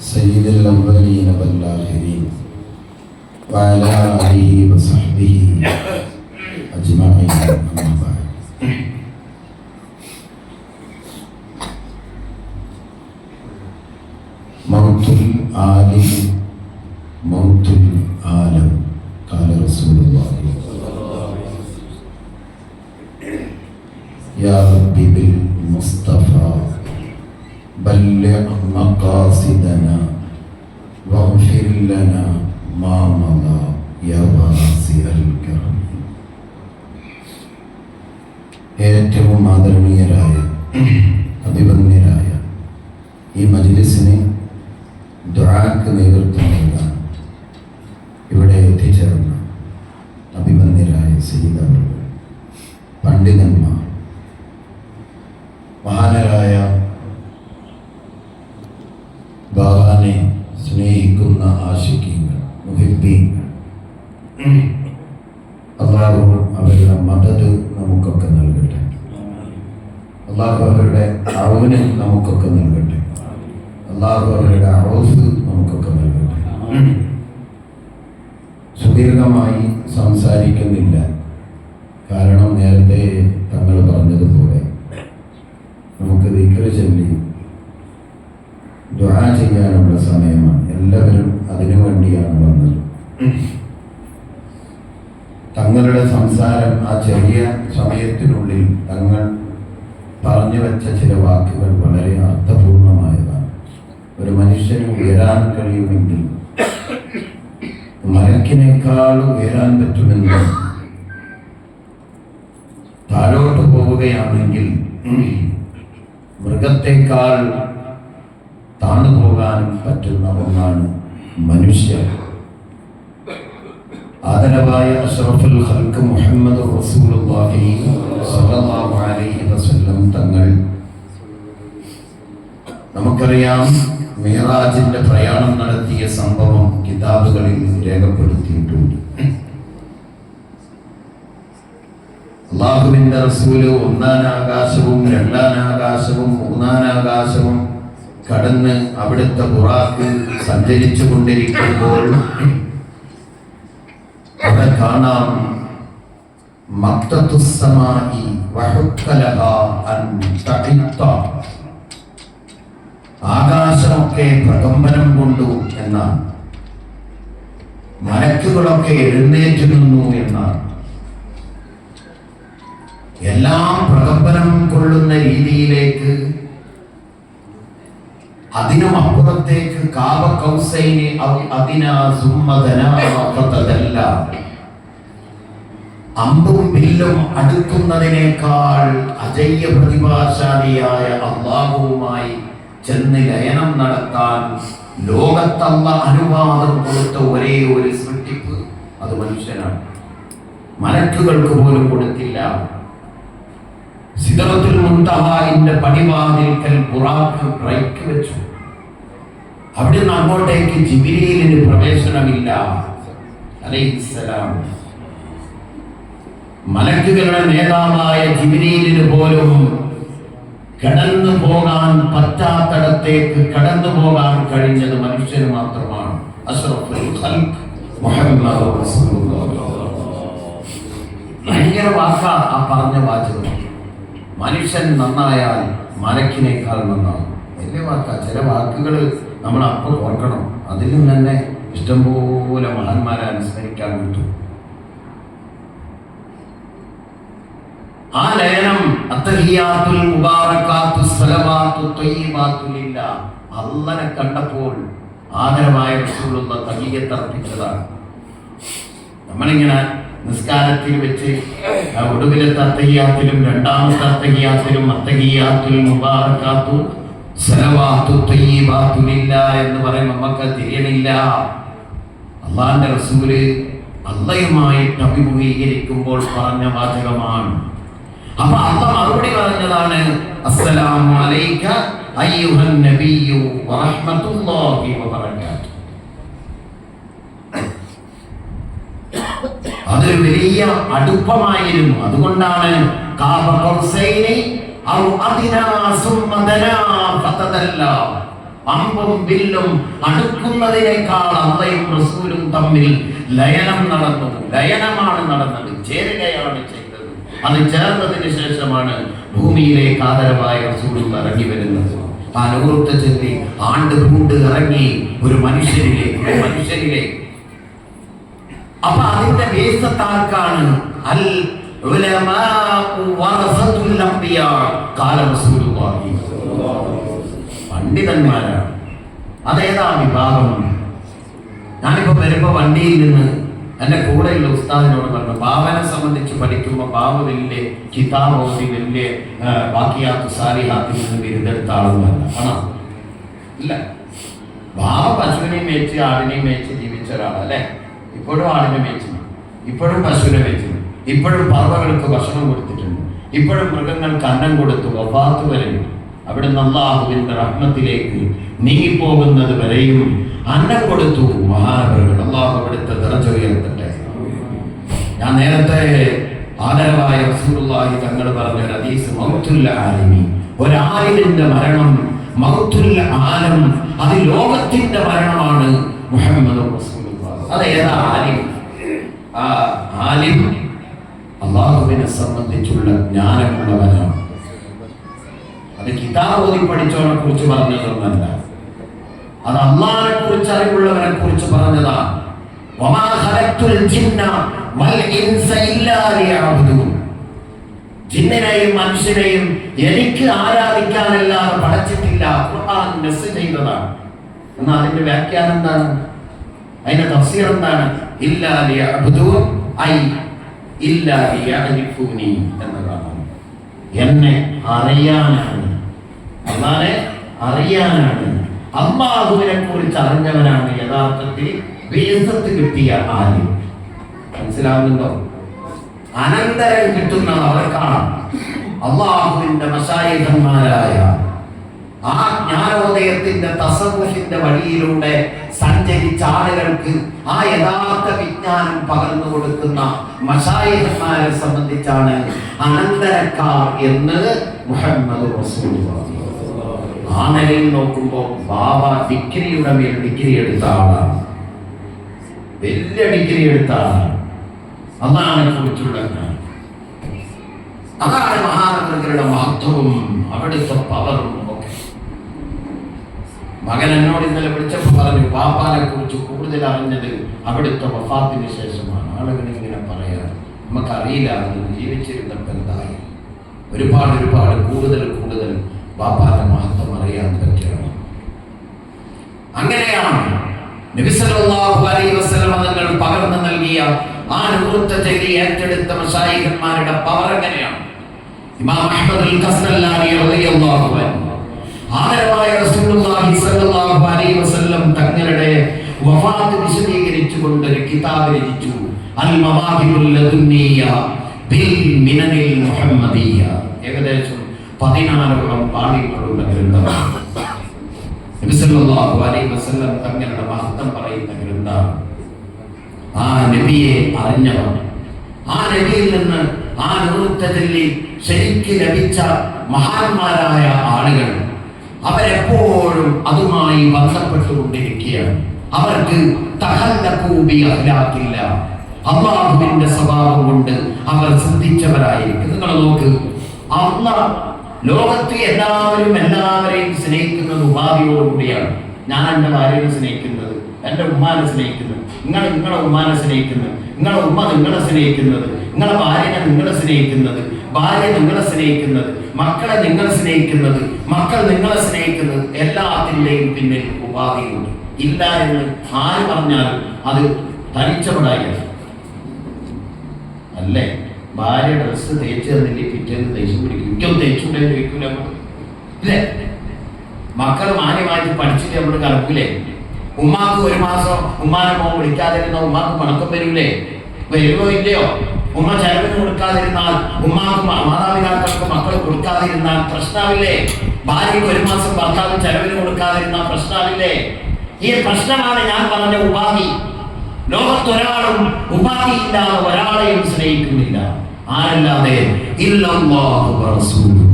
سيد الأولين والآخرين وعلى آله وصحبه أجمعين أما بعد. موت العالم موت العالم قال رسول الله. يا رب بالمصطفى بلغ مقاصدنا واغفر لنا ما مضى يا واسع الكرم ഏറ്റവും ആദരണീയരായ അള്ളാഹു അവരുടെ അറോസ് നമുക്കൊക്കെ നൽകട്ടെ. സുദീർഘമായി സംസാരിക്കുന്നില്ല. കാരണം നേരത്തെ തങ്ങൾ പറഞ്ഞതുപോലെ നമുക്ക് ദിക്കറ് ചൊല്ലി ദുആ ചെയ്യാനുള്ള സമയമാണ്. എല്ലാവരും അതിനു വേണ്ടിയാണ് വന്നത്. തങ്ങളുടെ സംസാരം ആ ചെറിയ സമയത്തിനുള്ളിൽ തങ്ങൾ പറഞ്ഞു വെച്ച ചില വാക്കുകൾ വളരെ അർത്ഥപൂർണമായതാണ് ഒരു മനുഷ്യന് ഉയരാൻ കഴിയുമെങ്കിൽ മരക്കിനേക്കാൾ ഉയരാൻ പറ്റുമെന്ന് താഴോട്ട് പോവുകയാണെങ്കിൽ മൃഗത്തെക്കാൾ താണു പോകാൻ പറ്റുന്ന ഒന്നാണ് മനുഷ്യ. ആദരവായ അഷറഫുൽ ഹൽക്ക് മുഹമ്മദ് റസൂലുള്ളാഹി അലൈഹി വസല്ലം തങ്ങൾ നമുക്കറിയാം മിറാജിന്റെ പ്രയാണം നടത്തിയ സംഭവം കിതാബുകളിൽ രേഖപ്പെടുത്തിയിട്ടുണ്ട്. അള്ളാഹുവിന്റെ റസൂൽ ഒന്നാം ആകാശവും രണ്ടാം ആകാശവും മൂന്നാം ആകാശവും കടന്ന് അവിടുത്തെ ബുറാക്ക് സഞ്ചരിച്ചു കൊണ്ടിരിക്കുമ്പോൾ അവിടെ കാണാം മക്തത്തുസ്സമായി വഹുക്കലഹ അൻ തഹിത്ത ആകാശമൊക്കെ പ്രകമ്പനം കൊണ്ടു എന്നാണ്. മലക്കുകളൊക്കെ എഴുന്നേറ്റ് നിന്നു എന്നാണ്. എല്ലാം പ്രകമ്പനം കൊള്ളുന്ന രീതിയിലേക്ക് അതിനും അപ്പുറത്തേക്ക് കാവ കൗസൈനെ അതിനാ സുമ്മതനല്ല അമ്പും വില്ലും അടുക്കുന്നതിനേക്കാൾ അജയ്യ പ്രതിഭാശാലിയായ അള്ളാഹുവുമായി ചെന്ന് ലയനം നടത്താൻ ലോകത്തല്ല അനുവാദം കൊടുത്ത ഒരേ ഒരു സൃഷ്ടിപ്പ് അത് മനുഷ്യനാണ്. മലക്കുകൾക്ക് പോലും കൊടുത്തില്ല. സിദറത്തുൽ മുന്തഹായിന്റെ പടിവാതിൽക്കൽ ബുറാക്ക് ബ്രേക്ക് വെച്ചു. അവിടെ നിന്ന് അങ്ങോട്ടേക്ക് ജിബിരിയിലിന് പ്രവേശനമില്ല. അലൈഹിസ്സലാം. മലക്കുകളുടെ നേതാവായ ജിബിരിയിലിന് പോലും കടന്നു പോകാൻ പറ്റാത്തടത്തേക്ക് കടന്നു പോകാൻ കഴിഞ്ഞത് മനുഷ്യന് മാത്രമാണ്. ആ പറഞ്ഞ വാചകം. മനുഷ്യൻ നന്നായാൽ മരക്കിനേക്കാൾ നന്നാവും വലിയ വാക്ക. ചില വാക്കുകൾ നമ്മൾ അപ്പോൾ ഓർക്കണം. അതിലും തന്നെ ഇഷ്ടംപോലെ മഹാന്മാരെ അനുസ്മരിക്കാൻ കിട്ടും ആ ലയനം അത്തഹിയാത്തുൽ മുബാറക്കാത്തു സലവാത്തു ത്വയ്യിബാത്തുലില്ല അള്ളനെ കണ്ടപ്പോൾ ആദരമായ റസൂലുള്ള തഹിയത്ത് അർപ്പിച്ചതാണ്. നമ്മളിങ്ങനെ നിസ്കാരത്തിൽ വെച്ച് ഒടുവിലത്തെ അത്തഹിയാത്തിലും രണ്ടാമത്തെ അത്തഹിയാത്തിലും അത്തഹിയാത്തുൽ മുബാറക്കാത്തു സലവാത്തു ത്വയ്യിബാത്തുലില്ല എന്ന് പറയും നമുക്ക് തിരിയണില്ല. അള്ളാന്റെ റസൂൽ അള്ളയുമായിട്ട് അഭിമുഖീകരിക്കുമ്പോൾ പറഞ്ഞ വാചകമാണ് അപ്പൊ അള്ള മറുപടി പറഞ്ഞതാണ് അസ്സലാമു അലൈക വറഹ്മത്തുള്ളാഹി അതൊരു വലിയ അടുപ്പമായിരുന്നു. അതുകൊണ്ടാണ് കാബ ഔ അടുക്കുന്നതിനേക്കാൾ അള്ളയും റസൂലും തമ്മിൽ ലയനം നടന്നു ലയനമാണ് നടന്നത് ചേരുകയാണ് ചെയ്തത്. അത് ചേർന്നതിന് ശേഷമാണ് ഭൂമിയിലേക്ക് ആദരവായ റസൂലും ഇറങ്ങി വരുന്നത്. ആ നൂറുത്ത ചൊല്ലി ആണ്ട് പൂണ്ട് ഇറങ്ങി ഒരു മനുഷ്യരിലേക്ക് ഒരു മനുഷ്യരിലേക്ക് അപ്പൊ അതിന്റെ വേസത്താർക്കാണ് അൽ പണ്ഡിതന്മാരാണ്. അതേതാ വിഭാഗം? ഞാനിപ്പോ വരുമ്പോ വണ്ടിയിൽ നിന്ന് എന്റെ കൂടെയുള്ള ഉസ്താദിനോട് പറഞ്ഞു ബാബനെ സംബന്ധിച്ച് പഠിക്കുമ്പോൾ ബാബ വലിയ കിതാബ് ഓതി വലിയ ബാക്കിയാത്ത് സാരിഹാത്തിൽ നിന്ന് ബിരുദെടുത്ത ആളൊന്നുമല്ല ആണോ? ഇല്ല. ബാബ പശുവിനെയും മേച്ച് ആടിനെയും മേച്ച് ജീവിച്ച ഒരാളല്ലേ? ഇപ്പോഴും ആടിനെ മേച്ചു ഇപ്പോഴും പശുവിനെ മേച്ചു ഇപ്പോഴും പറവകൾക്ക് ഭക്ഷണം കൊടുത്തിട്ടുണ്ട്. ഇപ്പോഴും മൃഗങ്ങൾക്ക് അന്നം കൊടുത്തു വഫാത്ത് വരെയും അവിടുന്ന് അള്ളാഹുവിന്റെ റഹ്മത്തിലേക്ക് നീങ്ങിപ്പോകുന്നത് വരെയും അന്ന കൊടുത്തു. മഹാനവറുകൾ അള്ളാഹു അവിടുത്തെ നിറച്ച ഉയർത്തട്ടെ. ഞാൻ നേരത്തെ ആദരവായ റസൂലുള്ളാഹി തങ്ങൾ പറഞ്ഞ ഒരു ഹദീസ് മൗത്തുൽ ആലിമി ഒരാലിമിന്റെ മരണം മൗത്തുല്ല ആലം അത് ലോകത്തിന്റെ മരണമാണ് മുഹമ്മദ് അത് ഏതാ ആലിം? ആ ആലിം അള്ളാഹുവിനെ സംബന്ധിച്ചുള്ള ജ്ഞാനമുള്ളവനാണ്. അത് കിതാബ് ഓതി പഠിച്ചവനെ കുറിച്ച് പറഞ്ഞതൊന്നല്ല അത് അള്ളാഹിനെ കുറിച്ച് അറിവുള്ളവനെ കുറിച്ച് പറഞ്ഞതാണ് ജിന്നിനെയും മനുഷ്യനെയും എനിക്ക് ആരാധിക്കാനല്ലാതെ പഠിച്ചിട്ടില്ല ഖുർആൻ മെസ് ചെയ്തതാണ് എന്നാൽ അതിന്റെ വ്യാഖ്യാനം എന്താണ്? അതിന്റെ തഫ്സീർ എന്താണ്? എന്നതാണ്. എന്നെ അറിയാനാണ് അള്ളാനെ അറിയാനാണ്. അമ്മാഹുവിനെ കുറിച്ച് അറിഞ്ഞവനാണ് യഥാർത്ഥത്തിൽ ബേസത്ത് കിട്ടിയ ആര് മനസ്സിലാവുന്നുണ്ടോ? അനന്തരം കിട്ടുന്ന അവർക്കാണ് അള്ളാഹുവിന്റെ മശായുധന്മാരായ ആ ജ്ഞാനോദയത്തിന്റെ തസവുഷിന്റെ വഴിയിലൂടെ സഞ്ചരിച്ച ആളുകൾക്ക് ആ യഥാർത്ഥ വിജ്ഞാനം പകർന്നു കൊടുക്കുന്ന മഷായിഹന്മാരെ സംബന്ധിച്ചാണ് അനന്തരക്കാർ എന്ന് മുഹമ്മദ് റസൂലുള്ളാഹി. ആ നിലയിൽ നോക്കുമ്പോൾ ബാബ ഡിഗ്രിയുടെ മേൽ ഡിഗ്രി എടുത്ത ആളാണ്. വലിയ ഡിഗ്രി എടുത്ത ആളാണ്. അതാണ് കുറിച്ചുള്ള അതാണ് മഹാനഗരങ്ങളുടെ മഹത്വവും അവിടുത്തെ പവറും ഒക്കെ. മകൻ എന്നോട് ഇന്നലെ വിളിച്ചപ്പോൾ പറഞ്ഞു ബാബാനെ കുറിച്ച് കൂടുതൽ അറിഞ്ഞത് അവിടുത്തെ വഫാത്തിന് ശേഷമാണ്. ആളുകൾ ഇങ്ങനെ പറയാറ്. നമുക്കറിയില്ല ജീവിച്ചിരുന്നപ്പോൾ എന്തായി? ഒരുപാട് ഒരുപാട് കൂടുതൽ കൂടുതൽ പാപ്പാന്റെ മഹത്വം അറിയാൻ പറ്റുകയാണ് അങ്ങനെയാണ് തങ്ങൾ പകർന്നു നൽകിയ ആ നൂറത്തെ ചെയ്തി ഏറ്റെടുത്ത മശായിഖന്മാരുടെ പവർ എങ്ങനെയാണ്? ആദരവായ റസൂലുള്ളാഹി അലൈഹി വസല്ലം തങ്ങളുടെ വഫാത്ത് വിശദീകരിച്ചുകൊണ്ട് ഒരു കിതാബ് രചിച്ചു. അൽ മവാഹിബുൽ ബിൽ മിനനിൽ മുഹമ്മദിയ. ഏകദേശം പതിനാറോളം പാളികളുള്ള ഗ്രന്ഥമാണ്. വസല്ലം ആ നബിയെ ആ നബിയിൽ നിന്ന് ആ ലഭിച്ച മഹാന്മാരായ ആളുകൾ അവരെപ്പോഴും അതുമായി ബന്ധപ്പെട്ടുകൊണ്ടിരിക്കുകയാണ്. അവർക്ക് തഹല്ലകൂബി അഹ്ലാക്കില്ല അള്ളാഹുവിന്റെ സ്വഭാവം കൊണ്ട് അവർ ശ്രദ്ധിച്ചവരായിരിക്കും നിങ്ങൾ നോക്ക് അള്ളാഹ് ലോകത്ത് എല്ലാവരും എല്ലാവരെയും സ്നേഹിക്കുന്നത് ഉപാധിയോടുകൂടിയാണ് ഞാൻ എന്റെ ഭാര്യയെ സ്നേഹിക്കുന്നത് എന്റെ ഉമ്മാനെ സ്നേഹിക്കുന്നത് നിങ്ങൾ നിങ്ങളെ ഉമ്മാനെ സ്നേഹിക്കുന്നത് നിങ്ങളെ ഉമ്മ നിങ്ങളെ സ്നേഹിക്കുന്നത് നിങ്ങളെ ഭാര്യനെ നിങ്ങളെ സ്നേഹിക്കുന്നത് ഭാര്യ നിങ്ങളെ സ്നേഹിക്കുന്നത് മക്കളെ നിങ്ങളെ സ്നേഹിക്കുന്നത് മക്കൾ നിങ്ങളെ സ്നേഹിക്കുന്നത് എല്ലാത്തിന്റെയും പിന്നിൽ ഉപാധിയുണ്ട്. ഇല്ല എന്ന് ആര് പറഞ്ഞാലും അത് തനിച്ചവടായി അല്ലേ? ഭാര്യ ഡ്രസ്സ് തേച്ച് തന്നില്ലേ പിറ്റേന്ന് തേച്ച് പിടിക്കും. എനിക്കൊന്നും തേച്ചുകൂടെ ചോദിക്കൂല അല്ലേ മക്കൾ മാറ്റി പഠിച്ചിട്ട് നമ്മൾ കറക്കൂലേ? ഉമ്മാക്ക് ഒരു മാസം ഉമ്മാനെ മോൻ വിളിക്കാതിരുന്ന ഉമ്മാക്ക് പണക്കം വരൂലേ? വരുമോ ഇല്ലയോ? ഉമ്മ ചെലവിന് കൊടുക്കാതിരുന്നാൽ ഉമ്മാക്ക് മാതാപിതാക്കൾക്ക് മക്കൾ കൊടുക്കാതിരുന്നാൽ പ്രശ്നമില്ലേ? ഭാര്യയ്ക്ക് ഒരു മാസം ഭർത്താവ് ചെലവിന് കൊടുക്കാതിരുന്നാൽ പ്രശ്നമില്ലേ? ഈ പ്രശ്നമാണ് ഞാൻ പറഞ്ഞ ഉപാധി. ലോകത്തൊരാളും ഉപാധിയില്ലാതെ ഒരാളെയും സ്നേഹിക്കുന്നില്ല. ആരല്ലാതെ? ഇല്ലാഹു വറസൂലുഹു